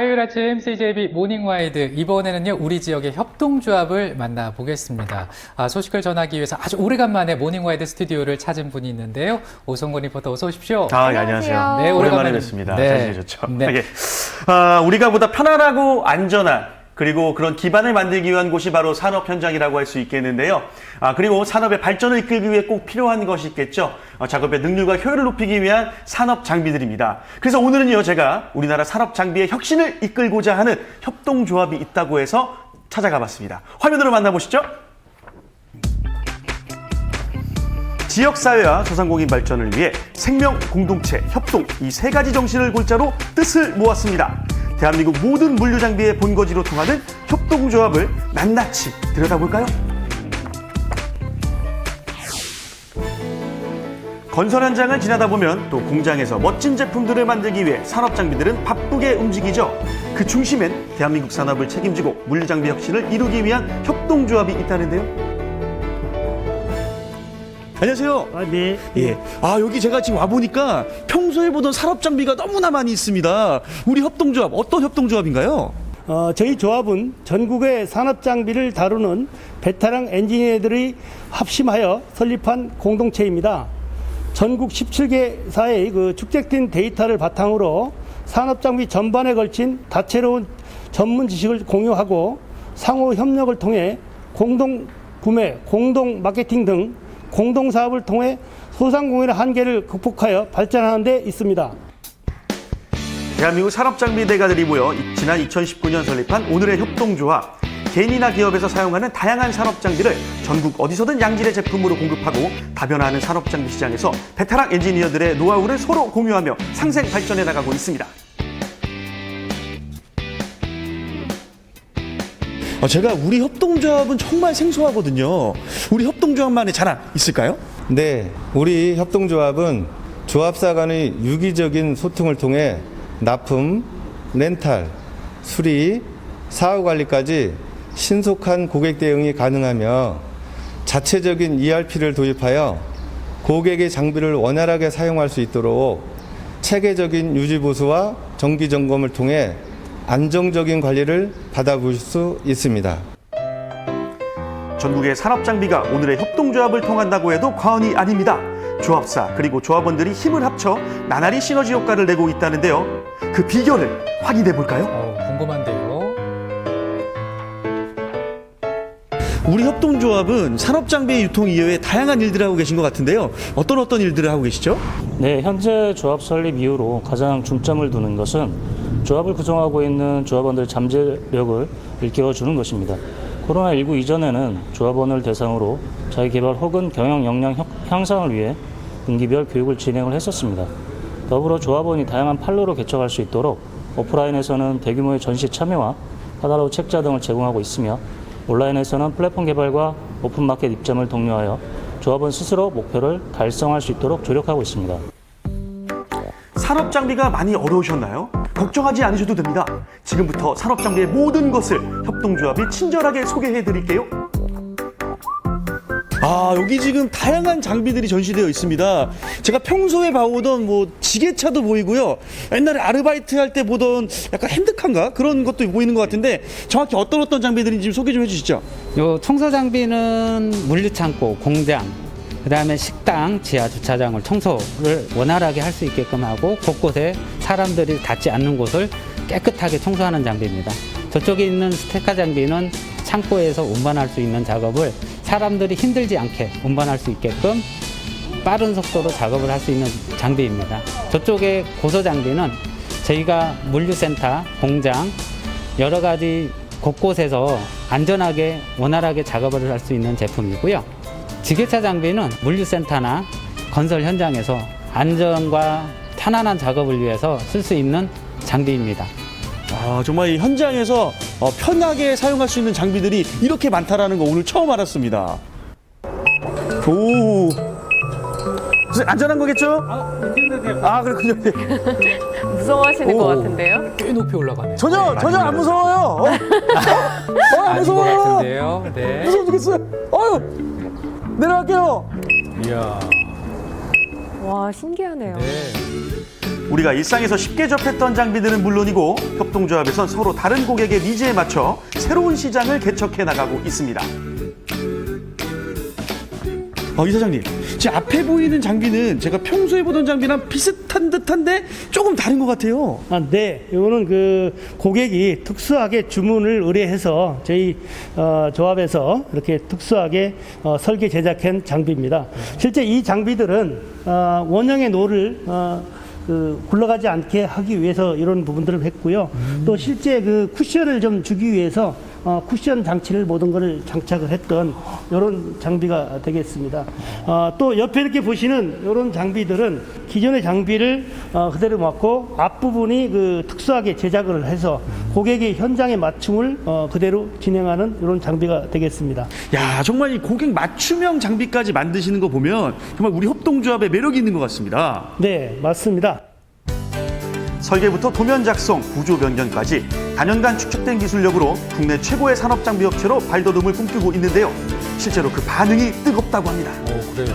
화요일 아침 CJB 모닝와이드 이번에는요 우리 지역의 협동조합을 만나보겠습니다. 아, 소식을 전하기 위해서 아주 오래간만에 모닝와이드 스튜디오를 찾은 분이 있는데요. 오성근 리포터 어서 오십시오. 아, 예, 안녕하세요. 안녕하세요. 네, 오랜만에 오랜만에- 뵙습니다. 네. 잘 지내셨죠? 네. 예. 아, 우리가 보다 편안하고 안전한 그리고 그런 기반을 만들기 위한 곳이 바로 산업 현장이라고 할 수 있겠는데요. 아, 그리고 산업의 발전을 이끌기 위해 꼭 필요한 것이 있겠죠. 어, 작업의 능률과 효율을 높이기 위한 산업 장비들입니다. 그래서 오늘은요, 제가 우리나라 산업 장비의 혁신을 이끌고자 하는 협동조합이 있다고 해서 찾아가 봤습니다. 화면으로 만나보시죠. 지역사회와 소상공인 발전을 위해 생명, 공동체, 협동 이 세 가지 정신을 골자로 뜻을 모았습니다. 대한민국 모든 물류 장비의 본거지로 통하는 협동조합을 낱낱이 들여다볼까요? 건설 현장을 지나다 보면 또 공장에서 멋진 제품들을 만들기 위해 산업 장비들은 바쁘게 움직이죠. 그 중심엔 대한민국 산업을 책임지고 물류 장비 혁신을 이루기 위한 협동조합이 있다는데요. 안녕하세요. 아, 네. 예. 아, 여기 제가 지금 와보니까 평소에 보던 산업 장비가 너무나 많이 있습니다. 우리 협동조합, 어떤 협동조합인가요? 어, 저희 조합은 전국의 산업 장비를 다루는 베테랑 엔지니어들이 합심하여 설립한 공동체입니다. 전국 17개 사의 그 축적된 데이터를 바탕으로 산업 장비 전반에 걸친 다채로운 전문 지식을 공유하고 상호 협력을 통해 공동 구매, 공동 마케팅 등 공동 사업을 통해 소상공인의 한계를 극복하여 발전하는 데 있습니다. 대한민국 산업장비 대가들이 모여 지난 2019년 설립한 오늘의 협동조합. 개인이나 기업에서 사용하는 다양한 산업장비를 전국 어디서든 양질의 제품으로 공급하고 다변화하는 산업장비 시장에서 베테랑 엔지니어들의 노하우를 서로 공유하며 상생 발전해 나가고 있습니다. 어, 제가 우리 협동조합은 정말 생소하거든요. 우리 협동조합만의 자랑 있을까요? 네, 우리 협동조합은 조합사 간의 유기적인 소통을 통해 납품, 렌탈, 수리, 사후 관리까지 신속한 고객 대응이 가능하며 자체적인 ERP를 도입하여 고객의 장비를 원활하게 사용할 수 있도록 체계적인 유지 보수와 정기 점검을 통해 안정적인 관리를 받아볼 수 있습니다. 전국의 산업 장비가 오늘의 협동조합을 통한다고 해도 과언이 아닙니다. 조합사 그리고 조합원들이 힘을 합쳐 나날이 시너지 효과를 내고 있다는데요. 그 비결을 확인해 볼까요? 어, 궁금한데요. 우리 협동조합은 산업장비 유통 이외에 다양한 일들을 하고 계신 것 같은데요. 어떤 어떤 일들을 하고 계시죠? 네, 현재 조합 설립 이후로 가장 중점을 두는 것은 조합을 구성하고 있는 조합원들의 잠재력을 일깨워주는 것입니다. 코로나19 이전에는 조합원을 대상으로 자기 개발 혹은 경영 역량 형- 향상을 위해 분기별 교육을 진행을 했었습니다. 더불어 조합원이 다양한 판로로 개척할 수 있도록 오프라인에서는 대규모의 전시 참여와 카탈로그 책자 등을 제공하고 있으며 온라인에서는 플랫폼 개발과 오픈마켓 입점을 독려하여 조합원 스스로 목표를 달성할 수 있도록 조력하고 있습니다. 산업 장비가 많이 어려우셨나요? 걱정하지 않으셔도 됩니다. 지금부터 산업장비의 모든 것을 협동조합이 친절하게 소개해 드릴게요. 아, 여기 지금 다양한 장비들이 전시되어 있습니다. 제가 평소에 봐오던 뭐 지게차도 보이고요. 옛날에 아르바이트 할 때 보던 약간 핸드카인가? 그런 것도 보이는 것 같은데 정확히 어떤 어떤 장비들인지 좀 소개 좀 해주시죠. 요 청소 장비는 물류 창고, 공장, 그 다음에 식당, 지하 주차장을 청소를 원활하게 할 수 있게끔 하고 곳곳에 사람들이 닿지 않는 곳을 깨끗하게 청소하는 장비입니다. 저쪽에 있는 스테카 장비는 창고에서 운반할 수 있는 작업을 사람들이 힘들지 않게 운반할 수 있게끔 빠른 속도로 작업을 할 수 있는 장비입니다. 저쪽에 고소 장비는 저희가 물류센터, 공장 여러 가지 곳곳에서 안전하게 원활하게 작업을 할 수 있는 제품이고요. 지게차 장비는 물류센터나 건설 현장에서 안전과 편안한 작업을 위해서 쓸 수 있는 장비입니다. 아, 정말 이 현장에서 어, 편하게 사용할 수 있는 장비들이 이렇게 많다라는 거 오늘 처음 알았습니다. 오. 선생님, 안전한 거겠죠? 아, 그렇군요. 네. 무서워하시는 오. 것 같은데요? 꽤 높이 올라가네요. 전혀, 네, 전혀 안 무서워요. 어, 어, 안 아닌 것 무서워요. 같은데요. 네. 무서워 죽겠어요. 어유 내려갈게요. 이야. 와, 신기하네요. 네. 우리가 일상에서 쉽게 접했던 장비들은 물론이고 협동조합에선 서로 다른 고객의 니즈에 맞춰 새로운 시장을 개척해 나가고 있습니다. 어, 이사장님, 제 앞에 보이는 장비는 제가 평소에 보던 장비랑 비슷한 듯한데 조금 다른 것 같아요. 아, 네. 이거는 그 고객이 특수하게 주문을 의뢰해서 저희 어, 조합에서 이렇게 특수하게 어, 설계 제작한 장비입니다. 실제 이 장비들은 어, 원형의 노를 어, 그 굴러가지 않게 하기 위해서 이런 부분들을 했고요. 또 실제 그 쿠션을 좀 주기 위해서 어, 쿠션 장치를 모든 것을 장착을 했던 이런 장비가 되겠습니다. 어, 또 옆에 이렇게 보시는 이런 장비들은 기존의 장비를 어, 그대로 맞고 앞부분이 그 특수하게 제작을 해서 고객의 현장에 맞춤을 어, 그대로 진행하는 이런 장비가 되겠습니다. 야, 정말 이 고객 맞춤형 장비까지 만드시는 거 보면 정말 우리 협동조합에 매력이 있는 것 같습니다. 네, 맞습니다. 설계부터 도면 작성, 구조 변경까지 단연간 축적된 기술력으로 국내 최고의 산업 장비 업체로 발돋움을 꿈꾸고 있는데요. 실제로 그 반응이 뜨겁다고 합니다. 오, 그래요.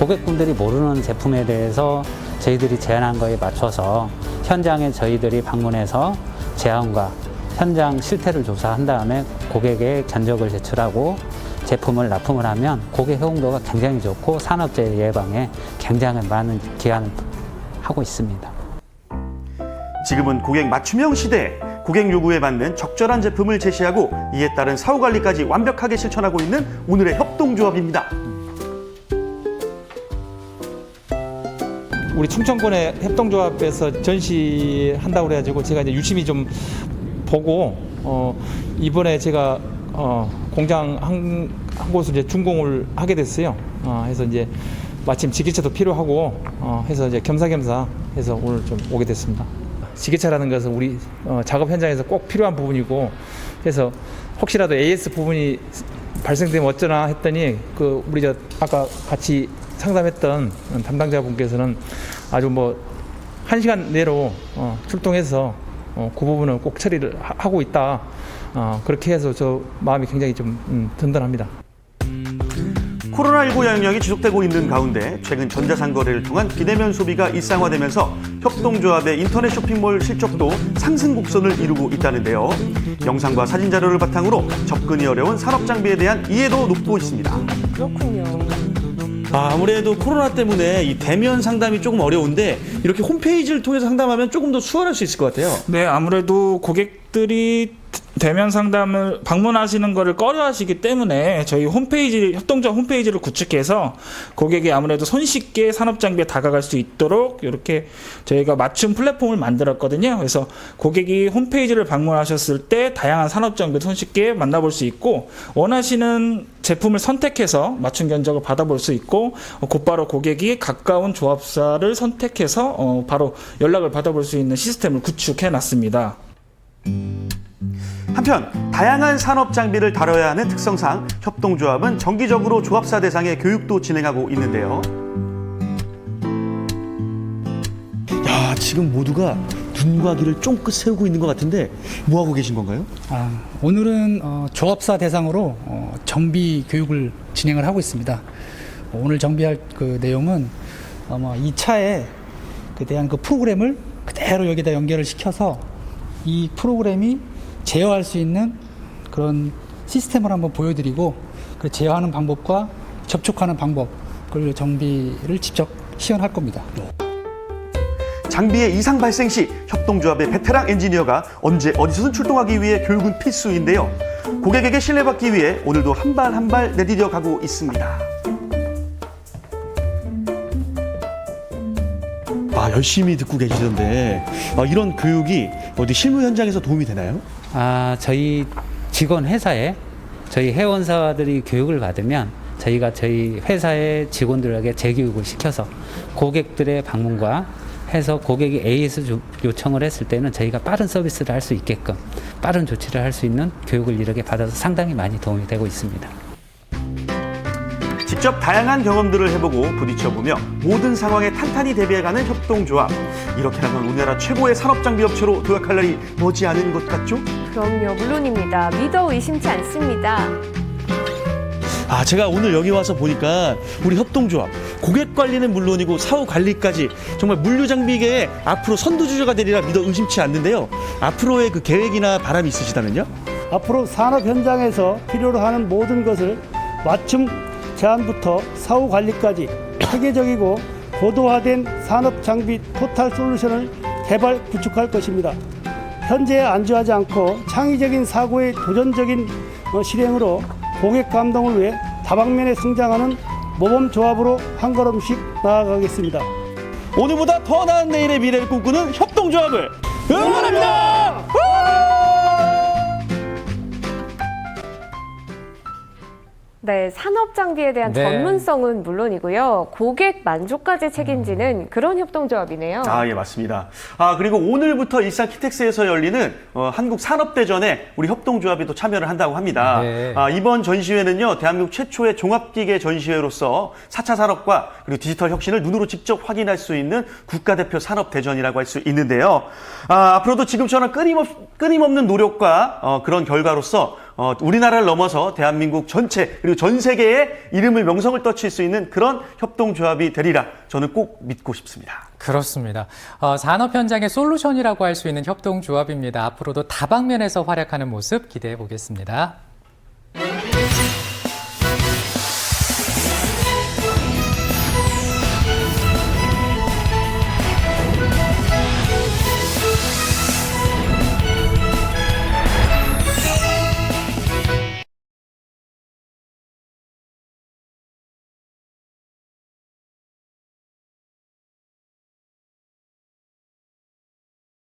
고객분들이 모르는 제품에 대해서 저희들이 제안한 거에 맞춰서 현장에 저희들이 방문해서 제안과 현장 실태를 조사한 다음에 고객의 견적을 제출하고 제품을 납품을 하면 고객 호응도가 굉장히 좋고 산업재해 예방에 굉장히 많은 기한을 하고 있습니다. 지금은 고객 맞춤형 시대, 고객 요구에 맞는 적절한 제품을 제시하고 이에 따른 사후 관리까지 완벽하게 실천하고 있는 오늘의 협동조합입니다. 우리 충청권의 협동조합에서 전시한다고 그래가지고 제가 이제 유심히 좀 보고 어 이번에 제가 어 공장 한, 한 곳을 이제 준공을 하게 됐어요. 어 해서 이제 마침 지게차도 필요하고 어 해서 이제 겸사겸사 해서 오늘 좀 오게 됐습니다. 지게차라는 것은 우리 어 작업 현장에서 꼭 필요한 부분이고 해서 혹시라도 AS 부분이 발생되면 어쩌나 했더니 그 우리 저 아까 같이 상담했던 담당자분께서는 아주 뭐 한 시간 내로 어, 출동해서 어, 그 부분은 꼭 처리를 하- 하고 있다. 어, 그렇게 해서 저 마음이 굉장히 좀 음, 든든합니다. 코로나19 영향이 지속되고 있는 가운데 최근 전자상거래를 통한 비대면 소비가 일상화되면서 협동조합의 인터넷 쇼핑몰 실적도 상승 곡선을 이루고 있다는데요. 영상과 사진 자료를 바탕으로 접근이 어려운 산업 장비에 대한 이해도 높고 있습니다. 그렇군요. 아, 아무래도 코로나 때문에 이 대면 상담이 조금 어려운데 이렇게 홈페이지를 통해서 상담하면 조금 더 수월할 수 있을 것 같아요. 네, 아무래도 고객들이 대면 상담을 방문하시는 것을 꺼려하시기 때문에 저희 홈페이지 협동조합 홈페이지를 구축해서 고객이 아무래도 손쉽게 산업 장비에 다가갈 수 있도록 이렇게 저희가 맞춤 플랫폼을 만들었거든요. 그래서 고객이 홈페이지를 방문하셨을 때 다양한 산업 장비를 손쉽게 만나볼 수 있고 원하시는 제품을 선택해서 맞춤 견적을 받아볼 수 있고 어, 곧바로 고객이 가까운 조합사를 선택해서 어, 바로 연락을 받아볼 수 있는 시스템을 구축해 놨습니다. 한편 다양한 산업 장비를 다뤄야 하는 특성상 협동조합은 정기적으로 조합사 대상의 교육도 진행하고 있는데요. 야, 지금 모두가 눈과 귀를 쫑긋 세우고 있는 것 같은데 뭐 하고 계신 건가요? 아, 오늘은 어, 조합사 대상으로 어, 정비 교육을 진행을 하고 있습니다. 어, 오늘 정비할 그 내용은 아마 이 차에 그 대한 그 프로그램을 그대로 여기다 연결을 시켜서 이 프로그램이 제어할 수 있는 그런 시스템을 한번 보여드리고 그 제어하는 방법과 접촉하는 방법 그걸 정비를 직접 시연할 겁니다. 장비의 이상 발생 시 협동조합의 베테랑 엔지니어가 언제 어디서든 출동하기 위해 교육은 필수인데요. 고객에게 신뢰받기 위해 오늘도 한 발 한 발 내디뎌 가고 있습니다. 아, 열심히 듣고 계시던데 아, 이런 교육이 어디 실무 현장에서 도움이 되나요? 아, 저희 직원 회사에 저희 회원사들이 교육을 받으면 저희가 저희 회사의 직원들에게 재교육을 시켜서 고객들의 방문과 해서 고객이 AS 조- 요청을 했을 때는 저희가 빠른 서비스를 할 수 있게끔 빠른 조치를 할 수 있는 교육을 이렇게 받아서 상당히 많이 도움이 되고 있습니다. 직접 다양한 경험들을 해보고 부딪혀보며 모든 상황에 탄탄히 대비해가는 협동조합. 이렇게라면 우리나라 최고의 산업장비 업체로 도약할 날이 머지않은 것 같죠? 그럼요, 물론입니다. 믿어 의심치 않습니다. 아, 제가 오늘 여기 와서 보니까 우리 협동조합 고객 관리는 물론이고 사후 관리까지 정말 물류 장비계의 앞으로 선두주자가 되리라 믿어 의심치 않는데요. 앞으로의 그 계획이나 바람이 있으시다면요? 앞으로 산업 현장에서 필요로 하는 모든 것을 맞춤 제안부터 사후 관리까지 체계적이고 고도화된 산업 장비 토탈 솔루션을 개발 구축할 것입니다. 현재에 안주하지 않고 창의적인 사고의 도전적인 어, 실행으로 고객 감동을 위해 다방면에 성장하는 모범 조합으로 한 걸음씩 나아가겠습니다. 오늘보다 더 나은 내일의 미래를 꿈꾸는 협동조합을 응원합니다! 네, 산업 장비에 대한 네. 전문성은 물론이고요. 고객 만족까지 책임지는 그런 협동조합이네요. 아, 예, 맞습니다. 아, 그리고 오늘부터 일산 키텍스에서 열리는 어, 한국 산업대전에 우리 협동조합이 또 참여를 한다고 합니다. 네. 아, 이번 전시회는요, 대한민국 최초의 종합기계 전시회로서 4차 산업과 그리고 디지털 혁신을 눈으로 직접 확인할 수 있는 국가대표 산업대전이라고 할 수 있는데요. 아, 앞으로도 지금처럼 끊임없, 끊임없는 노력과 어, 그런 결과로서 어, 우리나라를 넘어서 대한민국 전체 그리고 전 세계에 이름을 명성을 떨칠 수 있는 그런 협동조합이 되리라 저는 꼭 믿고 싶습니다. 그렇습니다. 어, 산업 현장의 솔루션이라고 할 수 있는 협동조합입니다. 앞으로도 다방면에서 활약하는 모습 기대해 보겠습니다.